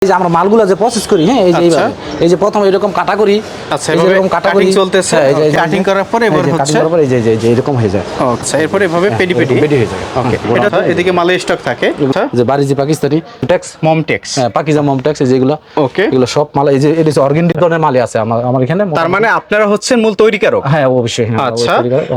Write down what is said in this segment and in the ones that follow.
এই যে আমরা মালগুলো যে প্রসেস করি হ্যাঁ এই যে আচ্ছা। এইভাবে এই যে প্রথম এরকম কাটা করি আচ্ছা, এরকম কাটা করি চলতেছে। হ্যাঁ, Cutting করার পরে এবার হচ্ছে- করার পরে এই যে যে- এরকম হয়ে যায় আচ্ছা এরপরে এভাবে পেডি পেডি পেডি হয়ে যায়। ওকে এটা তো এদিকে মালে স্টক থাকে আচ্ছা যে বাড়িজি পাকিস্তানি ট্যাক্স মমটেক্স হ্যাঁ পাকিজা মম ট্যাক্স যেগুলো Okay. এগুলো সব মাল এই যে এটা হচ্ছে অর্গেন্ডি ধরনের মালই আছে আমার আমার এখানে তার মানে আপনারা হচ্ছেন মূল তৈরিকারক হ্যাঁ অবশ্যই হ্যাঁ আচ্ছা।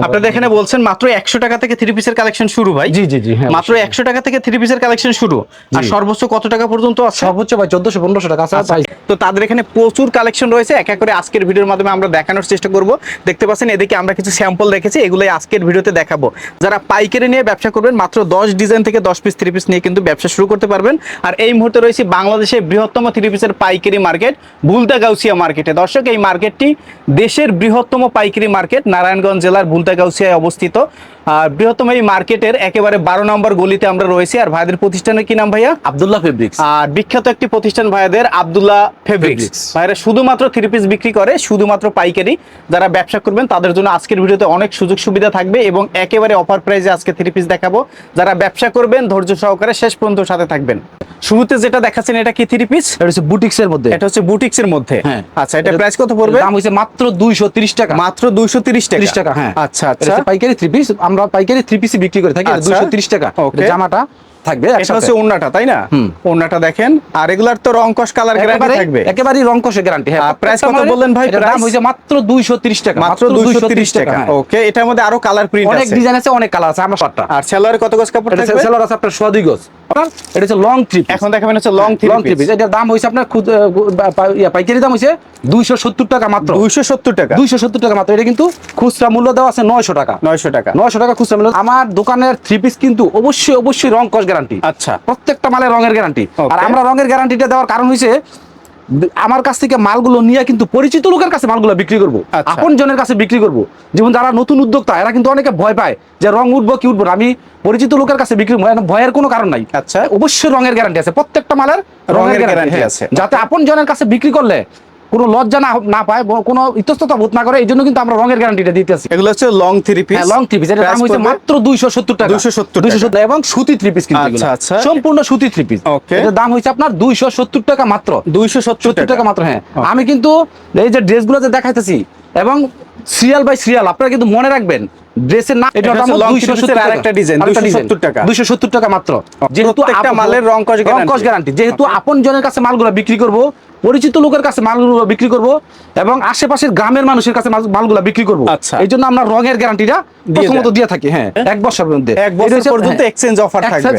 আপনাদের এখানে বলছেন মাত্র একশো টাকা থেকে থ্রি পিসের কালেকশন শুরু ভাই জি জি জি হ্যাঁ মাত্র একশো টাকা থেকে থ্রি পিসের কালেকশন শুরু আর সর্বোচ্চ কত টাকা পর্যন্ত আছে সর্বোচ্চ চোদ্দশো পনেরোশো টাকা আছে আচ্ছা, তো তাদের এখানে প্রচুর কালেকশন রয়েছে এক এক করে আজকের ভিডিওর মাধ্যমে আমরা দেখানোর চেষ্টা করব। দেখতে পাচ্ছেন এদিকে আমরা কিছু স্যাম্পল রেখেছি এগুলোই আজকের ভিডিওতে দেখাবো। যারা পাইকারি নিয়ে ব্যবসা করবেন মাত্র দশ ডিজাইন থেকে দশ পিস থ্রি পিস নিয়ে কিন্তু ব্যবসা শুরু করতে পারবেন। আর এই মুহূর্তে রয়েছে বাংলাদেশের বৃহত্তম থ্রি পিসের পাইকারি মার্কেট বুলতা গাউসিয়া মার্কেটে। দর্শক এই মার্কেটটি দেশের বৃহত্তম পাইকারি মার্কেট নারায়ণগঞ্জ জেলার বুলতা গাউসিয়ায় অবস্থিত। বৃহত্তম এই মার্কেটের একেবারে বারো নম্বর গলিতে আমরা রয়েছি। আর ভাইদের প্রতিষ্ঠানের কি নাম ভাইয়া? আব্দুল্লাহ ফেব্রিক্স আর বিখ্যাত একটি প্রতিষ্ঠান ভাইদের আব্দুল্লাহ ফেব্রিক্স ভাইরা শুধুমাত্র থ্রি পিস বিক্রি করে শুধুমাত্র পাইকারি যারা ব্যবসা করবেন তাদের জন্য আজকের ভিডিওতে অনেক সুযোগ সুবিধা থাকবে এবং একেবারে অফার প্রাইসে আজকে থ্রি পিস দেখাবো। যারা ব্যবসা করবেন ধৈর্য সহকারে শেষ পর্যন্ত সাথে থাকবেন। শুরুতে যেটা দেখাচ্ছেন এটা কি থ্রি পিস এটা হচ্ছে বুটিক্স এর মধ্যে। এটা হচ্ছে বুটিক্স এর মধ্যে। হ্যাঁ। আচ্ছা এটা প্রাইস কত পড়বে? দাম হচ্ছে মাত্র দুইশো তিরিশ টাকা। মাত্র দুইশো তিরিশ টাকা। 30 টাকা হ্যাঁ। আচ্ছা আচ্ছা। পাইকারি থ্রি পিস আমরা পাইকারি থ্রি পিসি বিক্রি করে থাকি দুশো টাকা। জামাটা। থাকবে এটা হচ্ছে ওন্নাটা তাই না? ওন্নাটা দেখেন আর রেগুলার তো রং কালার গ্যারান্টি থাকবে। একেবারেই রং কষে গ্যারান্টি হ্যাঁ প্রত্যেকটা কত বললেন ভাই, দাম? হচ্ছে মাত্র দুইশো তিরিশ টাকা মাত্র দুইশো তিরিশ টাকা। ওকে এটার মধ্যে আরও কালার প্রিন্ট অনেক ডিজাইন আছে অনেক কালার আছে আমরা শর্টটা আর সেলোয়ারে কত গজ কাপড় থাকবে? সেলর আছে আপনার গজ। এটা হচ্ছে লং ট্রিপ এখন দেখাবেন হচ্ছে লং থ্রি লং ট্রিপ এটার দাম হয়েছে আপনার পাইকারি দাম দুইশো সত্তর টাকা মাত্র। দুইশো সত্তর টাকা। দুইশো সত্তর টাকা মাত্র। এটা কিন্তু খুচরা মূল্য দেওয়া আছে নয়শো টাকা। নয়শো টাকা। নয়শো টাকা খুচরা মূল্য। আমার দোকানের থ্রি পিস কিন্তু অবশ্যই অবশ্যই রং কস গ্যারান্টি আচ্ছা। প্রত্যেকটা মালের রঙের গ্যারান্টি আর আমরা রঙের গ্যারান্টিটা দেওয়ার কারণ হয়েছে আমার কাছ থেকে মালগুলো নিয়ে কিন্তু পরিচিত লোকের কাছে মালগুলো বিক্রি করব। আচ্ছা। আপন জনের কাছে বিক্রি করব। যেমন যারা নতুন উদ্যোক্তা এরা কিন্তু অনেকে ভয় পায় যে রং উঠবো কি উঠবো আমি পরিচিত লোকের কাছে বিক্রি করব, ভয়ের কোনো কারণ নাই। আচ্ছা। অবশ্যই রঙের গ্যারান্টি আছে। প্রত্যেকটা মালের রঙের গ্যারান্টি। আছে। যাতে আপন জনের কাছে বিক্রি করলে কোনো লজ্জা না না পায় কোনো ইতস্ততা বোধ না করে এই জন্য কিন্তু আমরা রঙের গ্যারান্টিটা দিতেছি। এগুলো হচ্ছে long three piece long three piece এটার দাম হচ্ছে মাত্র 270 টাকা। 270 টাকা। 270 এবং সুতি থ্রি পিস কিন্তু আচ্ছা, আচ্ছা। সম্পূর্ণ সুতি থ্রি পিস. এটার দাম হচ্ছে আপনার 270 টাকা মাত্র। দুইশো সত্তর টাকা। মাত্র হ্যাঁ। আমি কিন্তু এই যে ড্রেসগুলো যে দেখাইতেছি এবং সিরিয়াল বাই সিরিয়াল আপনারা কিন্তু মনে রাখবেন ড্রেসের নাম এটা three piece এর আরেকটা design, 270 টাকা। 270 টাকা মাত্র। যেহেতু একটা মালের রং কস কস গ্যারান্টি যেহেতু আপন জনের কাছে মালগুলো বিক্রি করব পরিচিত লোকের কাছে মালগুলো বিক্রি করব এবং আশেপাশের গ্রামের মানুষের কাছে মালগুলো বিক্রি করব। আচ্ছা। এই জন্য আমরা রঙের গ্যারান্টিটা প্রথমত দিয়ে থাকি হ্যাঁ এক বছরের মধ্যে। এক বছর পর্যন্ত হ্যাঁ, এক্সচেঞ্জ অফার থাকবে।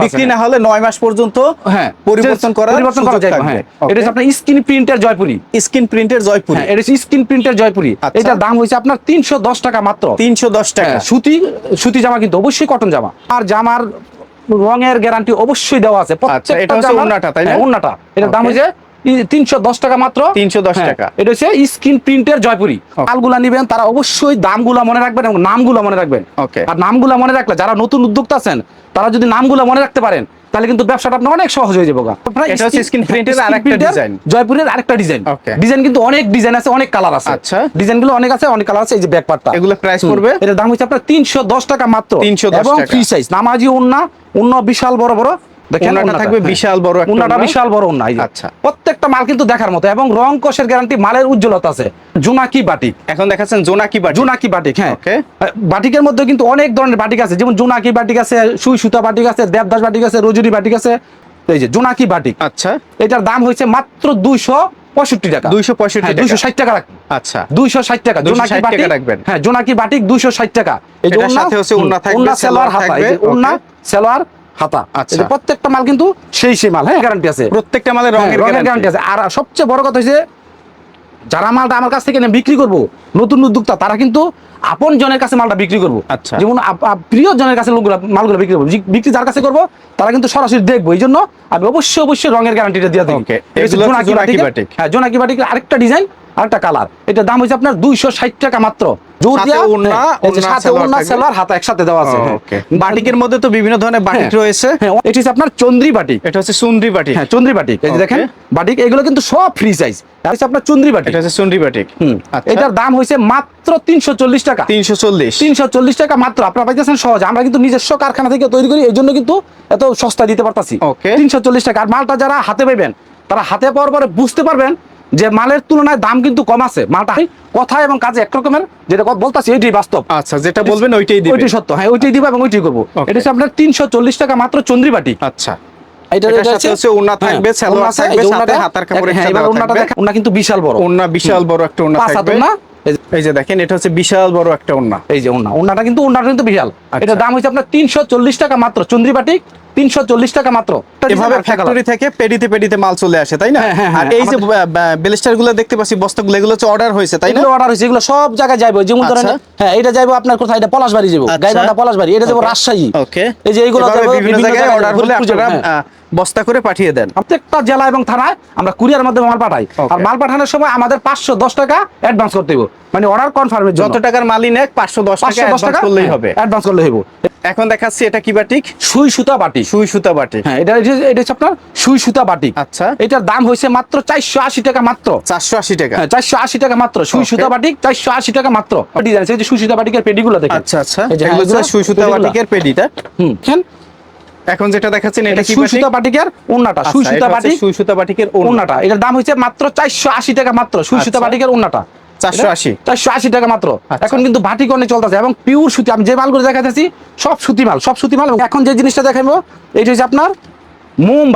বিক্রি না হ্যাঁ। হলে নয় মাস পর্যন্ত হ্যাঁ পরিবর্তন করার পরিবর্তন করা যায় হ্যাঁ এটা হচ্ছে আপনার স্ক্রিন প্রিন্টের জয়পুরি। স্কিন প্রিন্টের জয়পুরি। হ্যাঁ এটা হচ্ছে স্ক্রিন প্রিন্টের জয়পুরি। আচ্ছা। এটার দাম হয়েছে আপনার তিনশো দশ টাকা মাত্র। তিনশো দশ টাকা। হ্যাঁ, সুতি সুতি জামা কিন্তু অবশ্যই কটন জামা। আর জামার রঙের গ্যারান্টি অবশ্যই দেওয়া আছে। আচ্ছা, এটা হচ্ছে জামার- ওড়নাটা, তাই না? হ্যাঁ, ওড়নাটা। এটার দাম Okay. তিনশো দশ টাকা মাত্র 310 হ্যাঁ, টাকা। এটা হচ্ছে স্ক্রিন প্রিন্টের জয়পুরি মালগুলা নিবেন তারা অবশ্যই দামগুলা মনে রাখবেন এবং নামগুলা মনে রাখবেন. আর নামগুলা মনে রাখলে যারা নতুন উদ্যোক্তা আছেন তারা যদি নামগুলা মনে রাখতে পারেন তাহলে কিন্তু ব্যবসাটা আপনার অনেক সহজ হয়ে যাবে। এটা ডিজাইন। জয়পুরের আরেকটা ডিজাইন ডিজাইন কিন্তু অনেক ডিজাইন আছে অনেক কালার আছে আচ্ছা। ডিজাইনগুলো অনেক আছে অনেক কালার আছে এই যে ব্যাকপার্টটা এগুলো প্রাইস পড়বে এটার দাম হচ্ছে আপনার তিনশো দশ টাকা মাত্র 310 এবং। ফ্রি সাইজ নামাজি উন্না উন্ন বিশাল বড় বড় দেখেন ওড়নাটা ওড়নাটা, থাকবে হ্যাঁ। বিশাল বড় একটা উন্নাটা বিশাল বড় উন্না আচ্ছা। প্রত্যেকটা মাল কিন্তু দেখার মতো এবং রং কষের গ্যারান্টি মালের উজ্জ্বলতা আছে। জোনাকি বাটিক। এখন দেখাচ্ছেন জোনাকি বাটি জোনাকি বাটিক হ্যাঁ। বাটিকের মধ্যে কিন্তু অনেক ধরনের বাটিক আছে যেমন জোনাকি বাটিক আছে সুই সুতা বাটিক আছে দেবদাস বাটিক আছে রজুরি বাটিক আছে এই যে জোনাকি বাটিক। আচ্ছা। এটার দাম হয়েছে মাত্র দুইশো পঁয়ষট্টি টাকা। 265 টাকা। দুইশো ষাট টাকা আচ্ছা। দুইশো ষাট টাকা জোনাকি বাটিক। রাখবেন। হ্যাঁ জোনাকি বাটিক দুইশো ষাট টাকা। এই যে সালোয়ার হাতা. সালোয়ার হাতা। আচ্ছা। প্রত্যেকটা মাল কিন্তু সেই সেই মাল হ্যাঁ? গ্যারান্টি আছে। প্রত্যেকটা মালের হ্যাঁ, রঙের গ্যারান্টি আছে। আর সবচেয়ে বড় কথা হচ্ছে যারা মালটা আমার কাছ থেকে বিক্রি করব নতুন উদ্যোক্তা তারা কিন্তু আপন জনের কাছে মালটা বিক্রি করব। আচ্ছা। যেমন প্রিয় জনের কাছে লোকগুলো মালগুলো বিক্রি করব। বিক্রি যার কাছে করব তারা কিন্তু সরাসরি দেখব। এই জন্য আমি অবশ্যই অবশ্যই রঙের গ্যারান্টিটা দিয়ে দেবো এটা জোনাকি বাটিক। হ্যাঁ জোনাকি বাটিকের আরেকটা ডিজাইন আরেকটা কালার এটার দাম হচ্ছে আপনার দুইশো ষাট টাকা মাত্র। হ্যাঁ, হাতা একসাথে দেওয়া আছে। হ্যাঁ। বাটিকের মধ্যে তো বিভিন্ন ধরনের বাটিক হ্যাঁ। রয়েছে। এটি আপনার চন্দ্রি বাটিক। এটা হচ্ছে সুন্দ্রি বাটিক। হ্যাঁ চন্দ্রি বাটিক। এই যে দেখেন বাটিক এগুলো কিন্তু সব ফ্রি সাইজ আপনার চন্দ্রি বাটিক। এটা হচ্ছে বাটিক। আচ্ছা। এটার দাম হয়েছে মাত্র তিনশো চল্লিশ টাকা। তিনশো চল্লিশ। তিনশো চল্লিশ টাকা মাত্র। আপনারা পাইতেছেন সহজ। আমরা কিন্তু নিজস্ব কারখানা থেকে তৈরি করি এই জন্য কিন্তু এত সস্তা দিতে পারতাছি। তিনশো চল্লিশ টাকা। আর মালটা যারা হাতে পাইবেন তারা হাতে পাওয়ার পরে বুঝতে পারবেন যে মালের তুলনায় দাম কিন্তু কম আছে। মালটা কথা এবং কাজে এক রকমের যেটা বলতাছি এটাই বাস্তব। আচ্ছা যেটা বলবেন ওইটাই দিবেন। ওইটাই সত্য হ্যাঁ ওইটাই দিব এবং ওইটাই করব। এটা হচ্ছে আপনার তিনশো চল্লিশ টাকা মাত্র চন্দ্রিবাটি। আচ্ছা। এটা এটা হ্যাঁ, হ্যাঁ, কিন্তু বিশাল বড়। বিশাল বড় একটা ওড়না পাঁচ হাত থাকবে। ওড়না, এই যে- এই যে দেখেন এটা হচ্ছে বিশাল বড় একটা ওড়না। এই যে ওড়না ওড়নাটা কিন্তু ওড়নাটা কিন্তু বিশাল। এটার দাম হচ্ছে আপনার তিনশো চল্লিশ টাকা মাত্র চন্দ্রিবাটিক তিনশো চল্লিশ টাকা মাত্র। এভাবে ফ্যাক্টরি থেকে পেডিতে পেডিতে মাল চলে আসে তাই না? হ্যাঁ, হ্যাঁ, আর হ্যাঁ, এই যে বেলিস্টারগুলো দেখতে পাচ্ছি বস্তাগুলো এগুলো হচ্ছে অর্ডার হয়েছে তাই না? অর্ডার হয়েছে এগুলো সব জায়গায় যেমন ধরেন আচ্ছা। হ্যাঁ এটা যাইবো আপনার কোথায়? এটা পলাশবাড়ি যাব আচ্ছা। পলাশবাড়ি এটা যাব রাজশাহী। ওকে এই যে এইগুলো বিভিন্ন জায়গায় অর্ডার হলে আপনারা। বস্তা করে পাঠিয়ে দেন। প্রত্যেকটা জেলা এবং থানায় আমরা কুরিয়ার মাধ্যমে মাল পাঠাই। আর মাল পাঠানোর সময় আমাদের পাঁচশো দশ টাকা অ্যাডভান্স করতে হবে মানে অর্ডার কনফার্মের যত টাকার মালই নেক পাঁচশো দশ টাকা advance করলেই হ্যাঁ, হবে। অ্যাডভান্স করলে হইব। এখন দেখাচ্ছি এটা কি বাটিক সুই সুতা বাটি সুই সুতা বাটিক হ্যাঁ এটা এটা- হচ্ছে আপনার সুই সুতা বাটি আচ্ছা। এটার দাম হয়েছে মাত্র চারশো আশি টাকা মাত্র। চারশো আশি টাকা। হ্যাঁ চারশো আশি টাকা মাত্র। সুই সুতা বাটিক চারশো আশি টাকা মাত্র। ডিজাইন এই যে সুই সুতা বাটিকের পেডিগুলো দেখেন। আচ্ছা আচ্ছা। এগুলো হ্যাঁ, সুই সুতা বাটিকের পেডিটা হুম এখন যেটা দেখাচ্ছেন এটা কি সুই সুতা বাটিকের ওন্নাটা সুই আচ্ছা, সুতা এটা বাটিক সুই সুতা বাটিকের ওন্নাটা এটার দাম হচ্ছে মাত্র চারশো আশি টাকা মাত্র সুই সুতা আচ্ছা। বাটিকের ওন্নাটা 480 চারশো আশি টাকা মাত্র। আচ্ছা। এখন কিন্তু বাটিক অনেক চলতেছে এবং পিওর সুতি। আমি যে মালগুলো দেখাতেছি সব সুতি মাল সব সুতি মাল। এখন যে জিনিসটা দেখাবো এইটা হচ্ছে আপনার মোম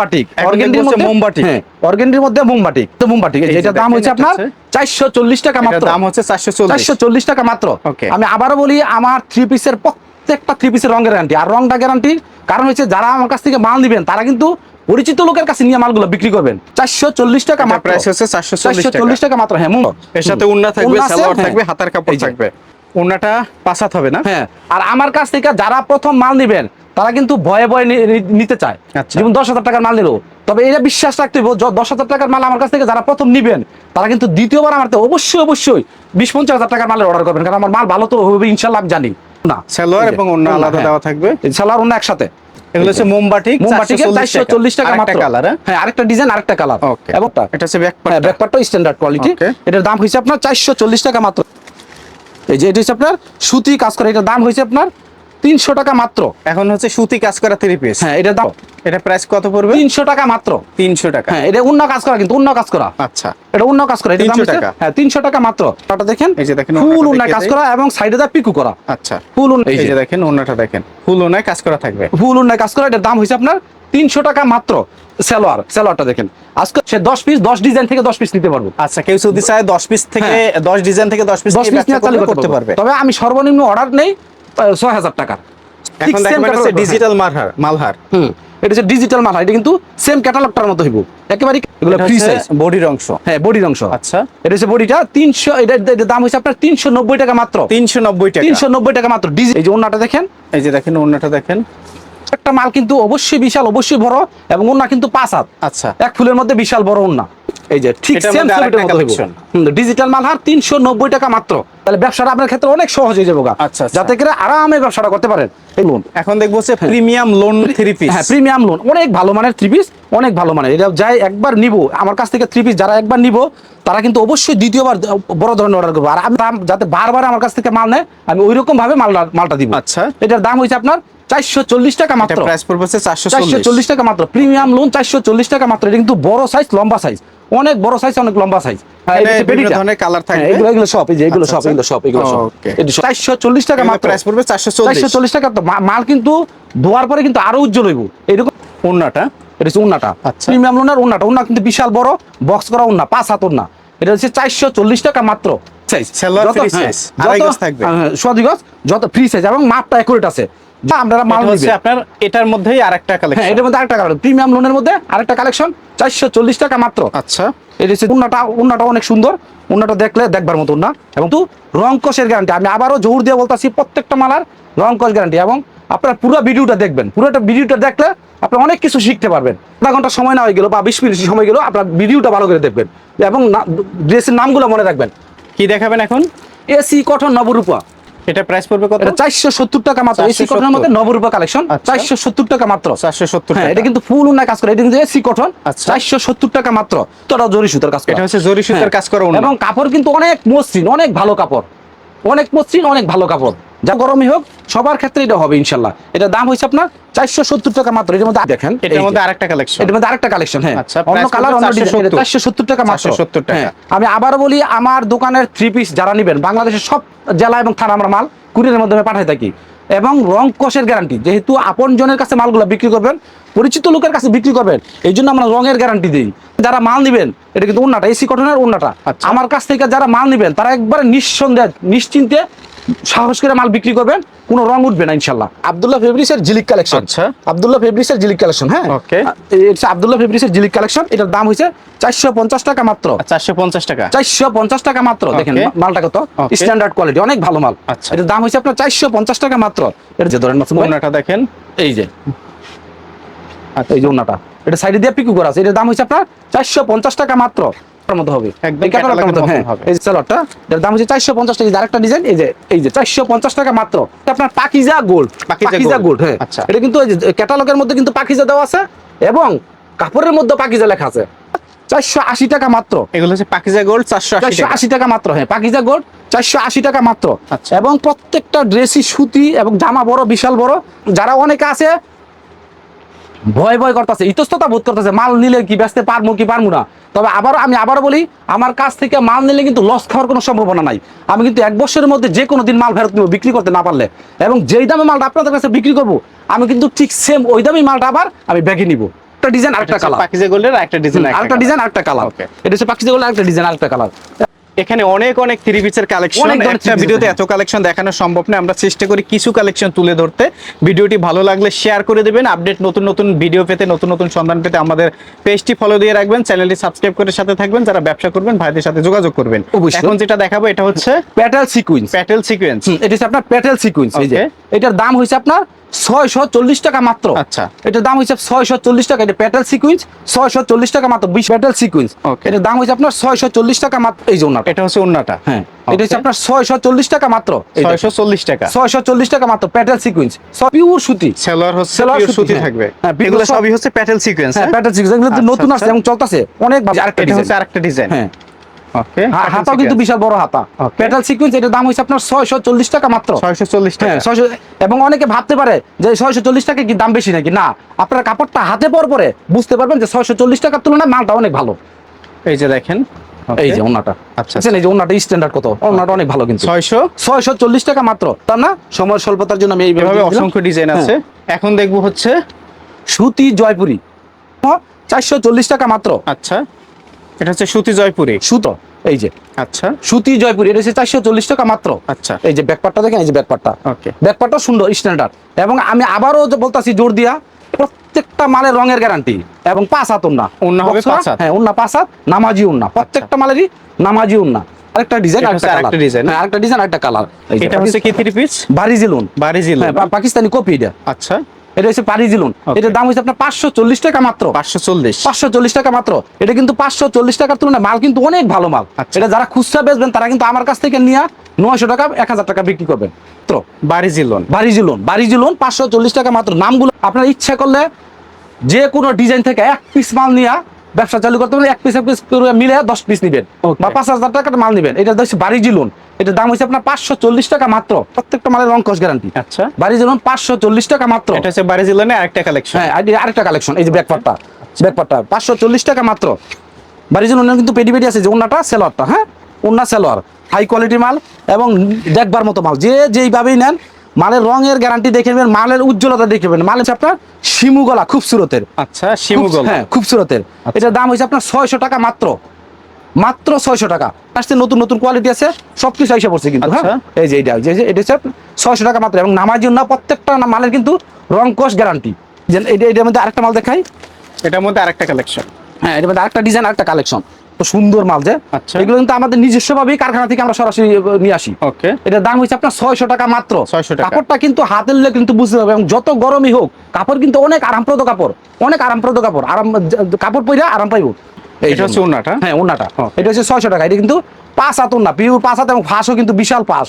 অর্গেন্ডির মধ্যে? মোম হ্যাঁ অর্গেন্ডির মধ্যে মোম তো মোম বাটিক এই যে এটার দাম হচ্ছে আপনার চারশো চল্লিশ টাকা মাত্র। দাম হচ্ছে চারশো চল্লিশ। টাকা মাত্র। আমি আবারও বলি আমার থ্রি পিসের প্রত্যেকটা থ্রি পিসের রঙের গ্যারান্টি আর রংটা গ্যারান্টি কারণ হচ্ছে যারা আমার কাছ থেকে মাল নিবেন তারা কিন্তু পরিচিত লোকের কাছে নিয়ে মালগুলো বিক্রি করবেন। চারশো চল্লিশ টাকা মাত্র। প্রাইস হচ্ছে চারশো চল্লিশ টাকা। মাত্র হ্যাঁ এর সাথে উন্না থাকবে সালোয়ার হ্যাঁ। থাকবে হাতার কাপড় থাকবে। উন্নাটা পাসাত হবে না? হ্যাঁ আর আমার কাছ থেকে যারা প্রথম মাল নিবেন তারা কিন্তু ভয়ে ভয়ে নিতে চায়। আচ্ছা। যেমন দশ হাজার টাকার মাল নিল। তবে এটা বিশ্বাস রাখতে হবে দশ হাজার টাকার মাল আমার কাছ থেকে যারা প্রথম নিবেন তারা কিন্তু দ্বিতীয়বার আমার অবশ্যই অবশ্যই বিশ পঞ্চাশ হাজার টাকার মালের অর্ডার করবেন। কারণ আমার মাল ভালো তো হবে ইনশাল্লাহ আমি জানি। না সালোয়ার এবং ওন্না, আলাদা হ্যাঁ। দেওয়া থাকবে? এই সালোয়ার অন্য একসাথে। এগুলো হচ্ছে মোমবাটিকের টাকা। মাত্র। কালার হ্যাঁ? আরেকটা ডিজাইন আরেকটা কালার এবং এটা হচ্ছে হ্যাঁ স্ট্যান্ডার্ড কোয়ালিটি এটার দাম হয়েছে আপনার চারশো চল্লিশ টাকা মাত্র। এই যে এটা হচ্ছে আপনার সুতি কাজ করে এটার দাম হয়েছে আপনার তিনশো টাকা মাত্র। এখন হচ্ছে সুতি কাজ করা থ্রি পিস হ্যাঁ এটার দাম এটা প্রাইস কত পড়বে? তিনশো টাকা মাত্র। তিনশো টাকা। হ্যাঁ এটা অন্য কাজ করা কিন্তু অন্য কাজ করা। আচ্ছা। এটা অন্য কাজ করা এটার দাম 300 হচ্ছে- টাকা। হ্যাঁ তিনশো টাকা মাত্র। ওটা দেখেন এই যে দেখেন, ফুল অন্য কাজ করা এবং সাইডে দা পিকু করা। আচ্ছা। ফুল এই যে দেখেন ওন্নাটা দেখেন। ফুল ওনায় কাজ করা থাকবে। ফুল অন্য কাজ করা এটার দাম হয়েছে আপনার তিনশো টাকা মাত্র। সালোয়ার সালোয়ারটা দেখেন। আজকে সে দশ পিস দশ ডিজাইন থেকে দশ পিস নিতে পারব। আচ্ছা কেউ যদি চায় দশ পিস থেকে দশ ডিজাইন থেকে দশ পিস দশ পিস চালু করতে পারবে। তবে আমি সর্বনিম্ন অর্ডার নেই। ছয় হাজার টাকা। এখন দেখবেন হচ্ছে ডিজিটাল মালহার মালহার হুম এটা হচ্ছে ডিজিটাল মাল এটা কিন্তু সেম ক্যাটালগটার মতো হইব। একেবারে এগুলো ফ্রি সাইজ বডির অংশ। হ্যাঁ বডির অংশ। আচ্ছা। এটা হচ্ছে বডিটা তিনশো এটা দাম হচ্ছে আপনার তিনশো নব্বই টাকা মাত্র। তিনশো নব্বই টাকা। তিনশো নব্বই টাকা মাত্র। ডিজি এই যে ওনাটা দেখেন। এই যে দেখেন ওন্নাটা দেখেন। একটা মাল কিন্তু অবশ্যই বিশাল অবশ্যই বড় এবং ওনা কিন্তু পাঁচ হাত। আচ্ছা। এক ফুলের মধ্যে বিশাল বড় ওনা এই যে ঠিক সেম। ডিজিটাল মাল হার তিনশো নব্বই টাকা মাত্র। তাহলে ব্যবসাটা আপনার ক্ষেত্রে অনেক সহজ হয়ে যাবে আচ্ছা, আচ্ছা। যাতে করে আরামে ব্যবসাটা করতে পারেন এই লোন এখন দেখব প্রিমিয়াম লোন থ্রি পিস হ্যাঁ প্রিমিয়াম লোন অনেক ভালো মানের থ্রি পিস অনেক ভালো মানের। এটা যাই একবার নিব আমার কাছ থেকে থ্রি পিস যারা একবার নিব তারা কিন্তু অবশ্যই দ্বিতীয়বার বড় ধরনের অর্ডার করব। আর আমি দাম- যাতে বারবার আমার কাছ থেকে মাল নেয় আমি ওই রকম ভাবে মালটা মালটা দিব। আচ্ছা। এটার দাম হয়েছে আপনার চারশো চল্লিশ টাকা মাত্র। প্রাইস পড়বে চারশো চল্লিশ। টাকা মাত্র। প্রিমিয়াম লোন চারশো চল্লিশ টাকা মাত্র। এটা কিন্তু বড় সাইজ লম্বা সাইজ অনেক বড় সাইজ অনেক লম্বা সাইজ এখানে বিভিন্ন ধরনের colour থাকবে। এগুলো এগুলো সব এই যে এগুলো আচ্ছা, মা- মাল কিন্তু ধোয়ার পরে কিন্তু আরও উজ্জ্বল হইব। এরকম ওন্নাটা এটা হচ্ছে উন্নাটা আচ্ছা। প্রিমিয়াম লোনের উন্নাটা উন্না কিন্তু বিশাল বড় বক্স করা উন্না পাঁচ হাত উন্না এটা হচ্ছে চারশো চল্লিশ টাকা মাত্র সাইজ যত ফ্রি সাইজ এবং মাপটা অ্যাকুরেট আছে। আপনারা মাল নিবেন। আপনার এটার মধ্যেই আরেকটা হ্যাঁ কালেকশন এটার মধ্যে আরেকটা কালেকশন প্রিমিয়াম লোনের মধ্যে আরেকটা কালেকশন চারশো চল্লিশ টাকা মাত্র। আচ্ছা। এটা হচ্ছে উন্নাটা উন্নাটা অনেক সুন্দর। উন্নাটা দেখলে দেখবার মতো উন্না। এবং তো রং গ্যারান্টি আমি আবারও জোর দিয়ে বলতেছি প্রত্যেকটা মালার রং কষ গ্যারান্টি এবং আপনার পুরো ভিডিওটা দেখবেন। পুরোটা ভিডিওটা দেখলে আপনি অনেক কিছু শিখতে পারবেন। আধা ঘণ্টা সময় না হয়ে গেল বা বিশ মিনিট সময় গেল আপনার ভিডিওটা ভালো করে দেখবেন। এবং ড্রেসের নামগুলো মনে রাখবেন। কি দেখাবেন এখন? AC cotton Nabarupa. এটা প্রাইস পড়বে কত? এটা চারশো সত্তর টাকা মাত্র। এসি 470 কটনের মধ্যে নবরূপা কালেকশন আচ্ছা। চারশো সত্তর টাকা মাত্র। চারশো সত্তর হ্যাঁ টাকা। এটা কিন্তু ফুল উন্নয় কাজ করে। এটা কিন্তু এসি কটন আচ্ছা। চারশো সত্তর টাকা মাত্র। তোরা জরি সুতার কাজ করে। এটা হচ্ছে জরি সুতার হ্যাঁ। কাজ করা। এবং কাপড় কিন্তু অনেক মসৃণ অনেক ভালো কাপড়। অনেক মসৃণ অনেক ভালো কাপড়। যা গরমই হোক সবার ক্ষেত্রে এটা হবে ইনশাল্লাহ। এটা দাম হয়েছে আপনার চারশো সত্তর টাকা মাত্র এটার মধ্যে দেখেন এটার মধ্যে আরেকটা কালেকশন এটার মধ্যে আরেকটা কালেকশন হ্যাঁ। আচ্ছা, অন্য কালার অন্য ডিজাইন চারশো সত্তর। টাকা মাত্র। 470 টাকা। হ্যাঁ, আমি আবারও বলি আমার দোকানের থ্রি পিস যারা নেবেন বাংলাদেশের সব জেলা এবং থানা আমরা মাল কুরিয়ারের মাধ্যমে পাঠাই থাকি। এবং রং কষের গ্যারান্টি যেহেতু আপন জনের কাছে মালগুলো বিক্রি করবেন পরিচিত লোকের কাছে বিক্রি করবেন এই জন্য আমরা রঙের গ্যারান্টি দিই। যারা মাল নেবেন এটা কিন্তু উন্নাটা এসি কটনের উন্নাটা। আমার কাছ থেকে যারা মাল নেবেন তারা একবারে নিঃসন্দেহে নিশ্চিন্তে সাহস করে মাল বিক্রি করবেন কোনো রং উঠবে না ইনশাল্লাহ। আব্দুল্লাহ ফেব্রিক্সের জিলিক কালেকশন। আচ্ছা। আব্দুল্লাহ ফেব্রিক্সের জিলিক কালেকশন হ্যাঁ? Okay. এটা আব্দুল্লাহ ফেব্রিক্সের জিলিক কালেকশন এটার দাম চারশো পঞ্চাশ টাকা মাত্র। চারশো পঞ্চাশ টাকা। চারশো পঞ্চাশ টাকা মাত্র দেখেন মালটা কত? স্ট্যান্ডার্ড কোয়ালিটি অনেক ভালো মাল। আচ্ছা। এটার দাম হয়েছে আপনার চারশো পঞ্চাশ টাকা মাত্র। এটা যে ধরেন ওনাটা দেখেন। এই যে। আচ্ছা এই যে ওনাটা। এটা সাইডে দিয়ে পিকু করা আছে এটার দাম হয়েছে আপনার চারশো পঞ্চাশ টাকা মাত্র। এর মতো হবে। এই হ্যাঁ। হবে। এই সালোয়ারটা এটার দাম হচ্ছে চারশো পঞ্চাশ টাকা। আরেকটা ডিজাইন এই যে এই যে চারশো পঞ্চাশ টাকা মাত্র। এটা আপনার পাকিজা গোল্ড পাকিজা গোল্ড হ্যাঁ। আচ্ছা। এটা কিন্তু ক্যাটালগের মধ্যে কিন্তু পাকিজা দেওয়া আছে এবং কাপড়ের মধ্যে পাকিজা লেখা আছে। চারশো আশি টাকা মাত্র। এগুলো হচ্ছে পাকিজা গোল্ড চারশো আশি চারশো টাকা আশি টাকা মাত্র হ্যাঁ পাকিজা গোল্ড চারশো আশি টাকা মাত্র। আচ্ছা। এবং প্রত্যেকটা ড্রেসই সুতি এবং জামা বড় বিশাল বড়। যারা অনেকে আছে ভয় ভয় করতেছে ইতস্ততা বোধ করতেছে মাল নিলে কি বেচতে পারব কি পারব না? তবে আবার আমি আবার বলি আমার কাছ থেকে মাল নিলে কিন্তু লস খাওয়ার কোনো সম্ভাবনা নাই। আমি কিন্তু এক বছরের মধ্যে যে কোনো দিন মাল ফেরত নিব বিক্রি করতে না পারলে। এবং যেই দামে মালটা আপনাদের কাছে বিক্রি করব আমি কিন্তু ঠিক সেম ওই দামে মালটা আবার আমি ব্যাগে নিব। একটা ডিজাইন আরেকটা কালার পাকিজা গোল্ডের একটা ডিজাইন আরেকটা ডিজাইন আরেকটা কালার. এটা হচ্ছে পাখি যেগুলো আরেকটা ডিজাইন আরেকটা কালার এখানে অনেক অনেক থ্রি পিসের কালেকশন একটা ভিডিওতে এত কালেকশন দেখানো সম্ভব না। আমরা চেষ্টা করি কিছু কালেকশন তুলে ধরতে। ভিডিওটি ভালো লাগলে শেয়ার করে দেবেন। আপডেট নতুন নতুন ভিডিও পেতে নতুন নতুন সন্ধান পেতে আমাদের পেজটি ফলো দিয়ে রাখবেন। চ্যানেলটি সাবস্ক্রাইব করে সাথে থাকবেন। যারা ব্যবসা করবেন ভাইদের সাথে যোগাযোগ করবেন। এখন যেটা দেখাবো এটা হচ্ছে প্যাটেল সিকুইন্স প্যাটেল সিকোয়েন্স এটা হচ্ছে আপনার প্যাটেল সিকুইন্স এই যে। এটার দাম হয়েছে আপনার ছয়শো চল্লিশ টাকা মাত্র। আচ্ছা। এটার দাম হয়েছে ছয়শো চল্লিশ টাকা। এটা প্যাটেল সিকুইন্স ছয়শো চল্লিশ টাকা মাত্র বিশ প্যাটেল সিকুইন্স এটার দাম হয়েছে আপনার ছয়শো চল্লিশ টাকা মাত্র এই যে এটা হচ্ছে ওন্নাটা হ্যাঁ। এটা হচ্ছে আপনার ছয়শো চল্লিশ টাকা মাত্র ছয়শো চল্লিশ টাকা। ছয়শো চল্লিশ টাকা মাত্র প্যাটেল সিকুইন্স পিওর সুতি। হচ্ছে Salwar সুতি, হ্যাঁ। থাকবে। হ্যাঁ, এগুলো সবই হচ্ছে প্যাটেল সিকোয়েন্স হ্যাঁ প্যাটেল সিকুইন্স এগুলো আচ্ছা, নতুন আসছে আচ্ছা। এবং চলতেছে। অনেক আরেকটা ডিজাইন আরেকটা ডিজাইন হ্যাঁ। হাতাও কিন্তু বিশাল বড় হাতা। Okay. প্যাটেল সিকুইন্স এটার দাম হয়েছে আপনার ছয়শো চল্লিশ টাকা মাত্র। ছয়শো চল্লিশ টাকা। হ্যাঁ ছয়শো এবং অনেকে ভাবতে পারে যে ছয়শো চল্লিশ টাকা কি দাম বেশি নাকি? না আপনার কাপড়টা হাতে পর পরে বুঝতে পারবেন যে ছয়শো চল্লিশ টাকার তুলনায় মালটা অনেক ভালো। এই যে দেখেন এই যে ওনাটা। আচ্ছা। আচ্ছা এই যে ওনাটা স্ট্যান্ডার্ড কত? ওনাটা অনেক ভালো কিন্তু। ছয়শো? ছয়শো চল্লিশ টাকা মাত্র। তার না? সময় স্বল্পতার জন্য আমি এইভাবে। অসংখ্য ডিজাইন আছে। এখন দেখব হচ্ছে সুতি জয়পুরি। চারশো চল্লিশ টাকা মাত্র। আচ্ছা। এটা হচ্ছে সুতি জয়পুরি। সুতো। এই যে। আচ্ছা। সুতি জয়পুরি এটা হচ্ছে চারশো চল্লিশ টাকা মাত্র। আচ্ছা। এই যে ব্যাকপারটা দেখেন এই যে ব্যাকপারটা ওকে। ব্যাকপারটা সুন্দর স্ট্যান্ডার্ড এবং আমি আবারও বলতাছি জোর দিয়া প্রত্যেকটা মালের রঙের গ্যারান্টি এবং পাঁচ হাত উন্না ওড়না হবে পাঁচ হাত। হ্যাঁ উন্না পাঁচ হাত নামাজি উন্না প্রত্যেকটা মালেরই নামাজি উন্না আরেকটা ডিজাইন আরেকটা হচ্ছে আরেকটা। হ্যাঁ ডিজাইন আরেকটা কালার এটা হচ্ছে কি থ্রি পিস বারিজিলুন। বারিজিল হ্যাঁ পাকিস্তানি কপি এটা। আচ্ছা। এটা হচ্ছে পারিজিলুন Okay. এটার দাম হচ্ছে আপনার পাঁচশো চল্লিশ টাকা মাত্র। পাঁচশো চল্লিশ। পাঁচশো চল্লিশ টাকা মাত্র। এটা কিন্তু পাঁচশো চল্লিশ টাকার তুলনায় মাল কিন্তু অনেক ভালো মাল। আচ্ছা। এটা যারা খুচরা বেচবেন তারা কিন্তু আমার কাছ থেকে নিয়ে নয়শো টাকা এক হাজার টাকা বিক্রি করবেন। তো বারিজিলন বারিজি লোন বারিজি লোন পাঁচশো চল্লিশ টাকা মাত্র। নামগুলো আপনার ইচ্ছা করলে যে কোনো ডিজাইন থেকে এক পিস মাল নিয়ে ব্যবসা চালু করতে পারেন এক পিস এক পিস করে মিলে দশ পিস নিবেন. বা পাঁচ হাজার টাকার মাল নিবেন। এটা হচ্ছে বারিজি লোন এটার দাম হচ্ছে আপনার পাঁচশো চল্লিশ টাকা মাত্র। প্রত্যেকটা মালের রং কস গ্যারান্টি আচ্ছা। বারিজি লোন পাঁচশো চল্লিশ টাকা মাত্র। এটা হচ্ছে বারিজিলনের আরেকটা কালেকশন হ্যাঁ আর- আরেকটা কালেকশন এই যে ব্যাকপারটা ব্যাকপারটা পাঁচশো চল্লিশ টাকা মাত্র। বারিজি লোনের কিন্তু পেডি পেডি আছে যে ওনাটা সেলোয়ারটা হ্যাঁ? ওনা সেলোয়ার। হাই কোয়ালিটি মাল এবং দেখবার মতো মাল। যে যেইভাবেই নেন মালের রঙের গ্যারান্টি দেখে নেবেন মালের উজ্জ্বলতা দেখে নেবেন। মাল হচ্ছে আপনার শিমু গলা খুব সুরতের। আচ্ছা শিমুগল হ্যাঁ খুব সুরতের। এটার দাম হয়েছে আপনার ছয়শো টাকা মাত্র। মাত্র ছয়শো টাকা। আসছে নতুন নতুন কোয়ালিটি আছে সব কিছু এসে পড়ছে কিন্তু হ্যাঁ? আচ্ছা। এই যে এটা এই যে এটা হচ্ছে ছয়শো টাকা মাত্র। এবং নামার না প্রত্যেকটা মালের কিন্তু রং কোষ গ্যারান্টি এটা এটার মধ্যে আরেকটা মাল দেখাই। এটার মধ্যে আরেকটা কালেকশন হ্যাঁ এটার মধ্যে আরেকটা ডিজাইন আরেকটা কালেকশন সুন্দর মাল যে আচ্ছা। এগুলো কিন্তু আমাদের নিজস্ব ভাবে কারখানা থেকে আমরা সরাসরি নিয়ে আসি। ওকে। এটার দাম হচ্ছে আপনার ছয়শো টাকা মাত্র। 600 টাকা। কাপড়টা কিন্তু হাতের লোক কিন্তু বুঝতে হবে এবং যত গরমই হোক কাপড় কিন্তু অনেক আরামপ্রদ কাপড় অনেক আরামপ্রদ কাপড়। আরাম কাপড় পরে আরাম পাইব। এটা হচ্ছে ওনাটা হ্যাঁ ওনাটা এটা হচ্ছে ছয়শো টাকা। এটা কিন্তু পাঁচ হাত না পিওর পাঁচ হাত এবং ফাঁসও কিন্তু বিশাল পাঁচ।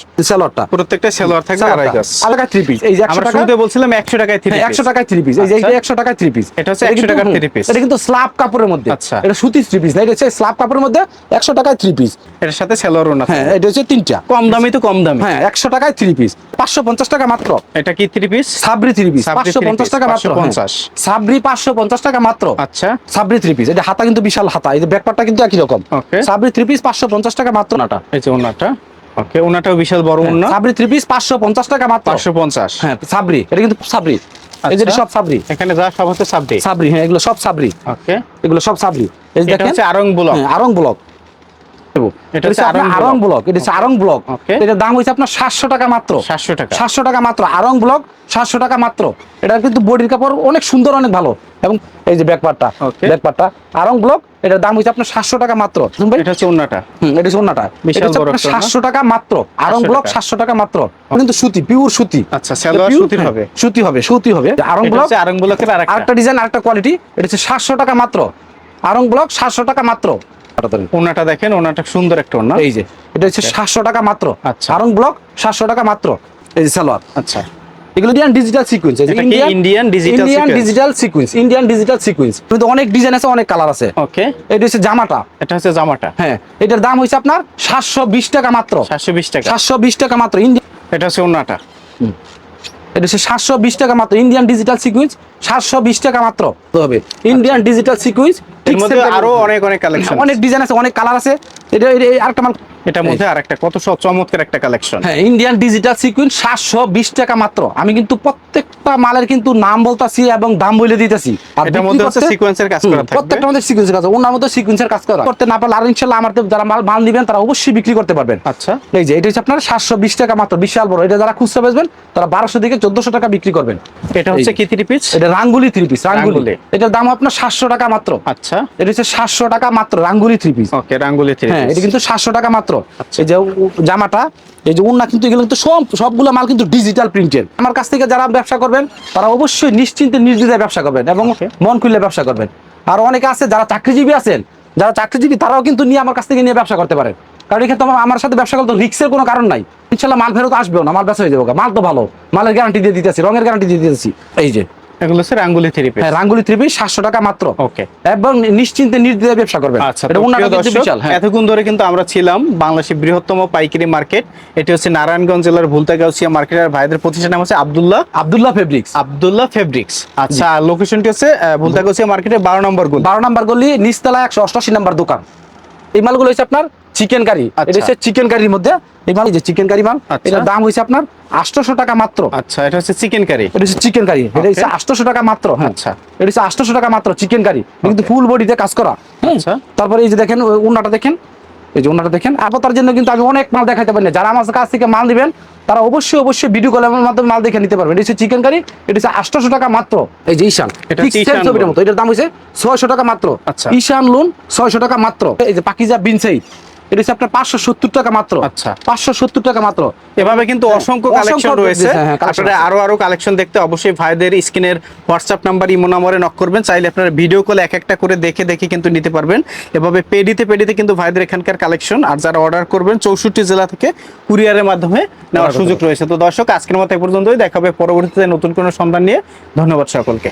প্রত্যেকটা সেলোয়ার থাকবে আড়াই গজ আলাদা থ্রি পিস এই যে আমরা শুরুতে বলছিলাম একশো টাকায় থ্রি হ্যাঁ, একশো টাকায় থ্রি পিস এই যে আচ্ছা। একশো টাকায় থ্রি পিস এটা হচ্ছে 100 টাকার three piece। এটা কিন্তু স্ল্যাব কাপড়ের মধ্যে। আচ্ছা। এটা সুতি থ্রি পিস না এটা হচ্ছে স্ল্যাব কাপড়ের মধ্যে একশো টাকায় থ্রি পিস এটার সাথে ওনা হ্যাঁ এটা হচ্ছে তিনটা। কম দামি তো কম দামি। হ্যাঁ একশো টাকায় থ্রি পিস পাঁচশো পঞ্চাশ টাকা মাত্র। এটা কি three piece Sabri three piece Sabri পাঁচশো three পঞ্চাশ piece, টাকা মাত্র 550 হ্যাঁ। সাবরি পাঁচশো পঞ্চাশ টাকা মাত্র। আচ্ছা। সাবরি থ্রি পিস এটা হাতা কিন্তু বিশাল হাতা। এই যে ব্যাকপারটা কিন্তু একই রকম। সাবরি থ্রি পিস পাঁচশো পঞ্চাশ টাকা মাত্র? ওনাটা এই যে ওনাটা ওকে ওনাটাও বিশাল বড় ওনা সাবরি থ্রি পিস পাঁচশো পঞ্চাশ টাকা মাত্র। পাঁচশো পঞ্চাশ। হ্যাঁ সাবরি। এটা কিন্তু সাবরি। এই যে আচ্ছা। সব সাবরি। এখানে যা সব হচ্ছে সাবরি। সাবরি হ্যাঁ এগুলো সব সাবরি। ওকে। এগুলো সব সাবরি। এই দেখেন? হচ্ছে আরং ব্লক। হ্যাঁ, আরং ব্লক। এটা এটা হচ্ছে হচ্ছে আপনার আরং আরং ব্লক। এটা আরং ব্লক। এটার দাম হচ্ছে আপনার সাতশো টাকা মাত্র। সাতশো টাকা। সাতশো টাকা মাত্র। আরং ব্লক সাতশো টাকা মাত্র। এটা কিন্তু বডির কাপড় অনেক সুন্দর অনেক ভালো। এবং এই যে ব্যাকপারটা ব্যাকপারটা আরং ব্লক এটার দাম হচ্ছে আপনার সাতশো টাকা মাত্র। এটা হচ্ছে ওনাটা হুম, এটা হচ্ছে অন্যটা এটা হচ্ছে বড় আপনার একটা ওড়না। সাতশো টাকা মাত্র। আরং ব্লক সাতশো টাকা মাত্র। কিন্তু সুতি পিওর সুতি। আচ্ছা, সালোয়ার Pure, সুতির হবে। সুতি হবে সুতি হবে। আরং ব্লক আরং ব্লকের আরেকটা। আরেকটা ডিজাইন আরেকটা কোয়ালিটি এটা হচ্ছে সাতশো টাকা মাত্র। আরং ব্লক সাতশো টাকা মাত্র। ওনাটা দেখেন ওনাটা সুন্দর একটা ওনা। এই যে এটা হচ্ছে সাতশো টাকা মাত্র। আচ্ছা। আরং ব্লক সাতশো টাকা মাত্র। এই যে সালোয়ার। আচ্ছা। এগুলো ইন্ডিয়ান ডিজিটাল সিকোয়েন্স এটা কি Indian digital sequence Indian digital sequence কিন্তু অনেক ডিজাইন আছে অনেক কালার আছে। ওকে এটা হচ্ছে জামাটা। এটা হচ্ছে জামাটা। হ্যাঁ এটার দাম হচ্ছে আপনার সাতশো বিশ টাকা মাত্র। সাতশো বিশ টাকা। সাতশো বিশ টাকা মাত্র। এটা হচ্ছে ওনাটা। এটা হচ্ছে সাতশো বিশ টাকা মাত্র। ইন্ডিয়ান ডিজিটাল সিকুইন্স সাতশো বিশ টাকা মাত্র। হবে। ইন্ডিয়ান ডিজিটাল সিকুইন্স আরও অনেক অনেক কালেকশন অনেক ডিজাইন আছে অনেক কালার আছে। এটা এটা আরেকটা মাল এটার মধ্যে আরেকটা কত সব চমৎকার একটা কালেকশন হ্যাঁ ইন্ডিয়ান ডিজিটাল সিকুয়েন্স সাতশো বিশ টাকা মাত্র। আমি কিন্তু প্রত্যেকটা মালের কিন্তু নাম বলতাছি এবং দাম বলে দিতেছি। আর এটার মধ্যে হচ্ছে সিকোয়েন্সের কাজ করা থাকবে। প্রত্যেকটা মধ্যে সিকুয়েন্সের কাজ ওনার মধ্যে সিকুয়েন্সের কাজ করা। করতে না পারলে আর আমার যারা মাল মাল দিবেন তারা অবশ্যই বিক্রি করতে পারবেন। আচ্ছা। এই যে এটা হচ্ছে আপনার সাতশো বিশ টাকা মাত্র। বিশাল বড়। এটা যারা খুচরা বেচবেন তারা বারোশো থেকে চোদ্দশো টাকা বিক্রি করবেন। এটা হচ্ছে কি থ্রি পিস এটা রাঙ্গুলি থ্রি পিস রাঙ্গুলি। এটার দাম আপনার সাতশো টাকা মাত্র। আচ্ছা। এটা হচ্ছে সাতশো টাকা মাত্র রাঙ্গুলি থ্রি পিস ওকে রাঙ্গুলি থ্রি হ্যাঁ এটা কিন্তু সাতশো টাকা মাত্র। আচ্ছা। এই যে জামাটা এই যে উন্না কিন্তু এগুলো কিন্তু সব সবগুলো মাল কিন্তু ডিজিটাল প্রিন্টের আমার কাছ থেকে যারা ব্যবসা করবেন তারা অবশ্যই নিশ্চিন্তে নির্দ্বিধায় ব্যবসা করবেন এবং মন খুললে ব্যবসা করবেন। আর অনেকে আছে যারা চাকরিজীবী আছেন যারা চাকরিজীবী তারাও কিন্তু নিয়ে আমার কাছ থেকে নিয়ে ব্যবসা করতে পারেন কারণ এখানে তো আমার- আমার সাথে ব্যবসা করতে রিক্সের কোনো কারণ নাই। ইনশাল্লাহ মাল ফেরত আসবেও না মাল ব্যবসা হয়ে যাবে মাল তো ভালো। মালের গ্যারান্টি দিয়ে দিতেছি রঙের গ্যারান্টি দিয়ে দিতেছি। এই যে। এগুলো হচ্ছে রাঙ্গুলি থ্রি পিস হ্যাঁ রাঙ্গুলি থ্রি পিস সাতশো টাকা মাত্র। ওকে এবং নিশ্চিন্তে নির্দ্বিধায় ব্যবসা করবেন। আচ্ছা এটা বিশাল হ্যাঁ। এতক্ষণ ধরে কিন্তু আমরা ছিলাম বাংলাদেশের বৃহত্তম পাইকারি মার্কেট। এটি হচ্ছে নারায়ণগঞ্জ জেলার ভুলতাগাউসিয়া মার্কেটের ভাইদের প্রতিষ্ঠান নাম হচ্ছে আব্দুল্লাহ। আব্দুল্লাহ ফেব্রিক্স আব্দুল্লাহ ফেব্রিক্স আচ্ছা লোকেশনটি হচ্ছে ভুলতাগাউসিয়া মার্কেটের বারো নম্বর গুল। বারো নাম্বার গলি নিচতলা একশো অষ্টআশি নম্বর দোকান। এই মালগুলো হচ্ছে আপনার চিকেন কারি আচ্ছা। এটা হচ্ছে চিকেন কারির মধ্যে এই মাল যে চিকেন কারি মাল আচ্ছা। এটার দাম হয়েছে আপনার আটশোশো টাকা মাত্র। আচ্ছা এটা হচ্ছে চিকেন কারি এটা হচ্ছে চিকেন কারি এটা হচ্ছে Okay. আটশোশো টাকা মাত্র। হ্যাঁ। আচ্ছা। এটা হচ্ছে আটশোশো টাকা মাত্র চিকেন কারি কিন্তু ফুল বডিতে কাজ করা। আচ্ছা। তারপরে এই যে দেখেন উন্নাটা দেখেন এই যে উন্নাটা দেখেন। আপনার জন্য কিন্তু আমি অনেক মাল দেখাতে পারি না। যারা আমার কাছ থেকে মাল দিবেন তারা অবশ্যই অবশ্যই ভিডিও কলের মাধ্যমে মাল দেখে নিতে পারবেন। এটা হচ্ছে চিকেন কারি এটা হচ্ছে আটশোশো টাকা মাত্র। এই যে এটা ঈশান ছবিটার মতো। এটার দাম হচ্ছে ছয়শো টাকা মাত্র। আচ্ছা। ঈশান লোন ছয়শো টাকা মাত্র। এই যে পাকিজা বিনসাই। এটা হচ্ছে আপনার পাঁচশো সত্তর টাকা মাত্র। আচ্ছা। পাঁচশো সত্তর টাকা মাত্র। এভাবে কিন্তু অসংখ্য অসংখ্য কালেকশন রয়েছে। হ্যাঁ, হ্যাঁ, আপনারা আরও আরও কালেকশন দেখতে অবশ্যই ভাইদের স্ক্রিনের হোয়াটসঅ্যাপ নাম্বার ইমো নাম্বারে নক করবেন। চাইলে আপনারা ভিডিও কলে এক একটা করে দেখে দেখে কিন্তু নিতে পারবেন। এভাবে পেডিতে পেডিতে কিন্তু ভাইদের এখানকার কালেকশন আর যারা অর্ডার করবেন চৌষট্টি জেলা থেকে কুরিয়ারের মাধ্যমে নেওয়ার সুযোগ রয়েছে। তো দর্শক আজকের মতো এ পর্যন্তই। দেখা হবে পরবর্তীতে নতুন কোনো সন্ধান নিয়ে। ধন্যবাদ সকলকে।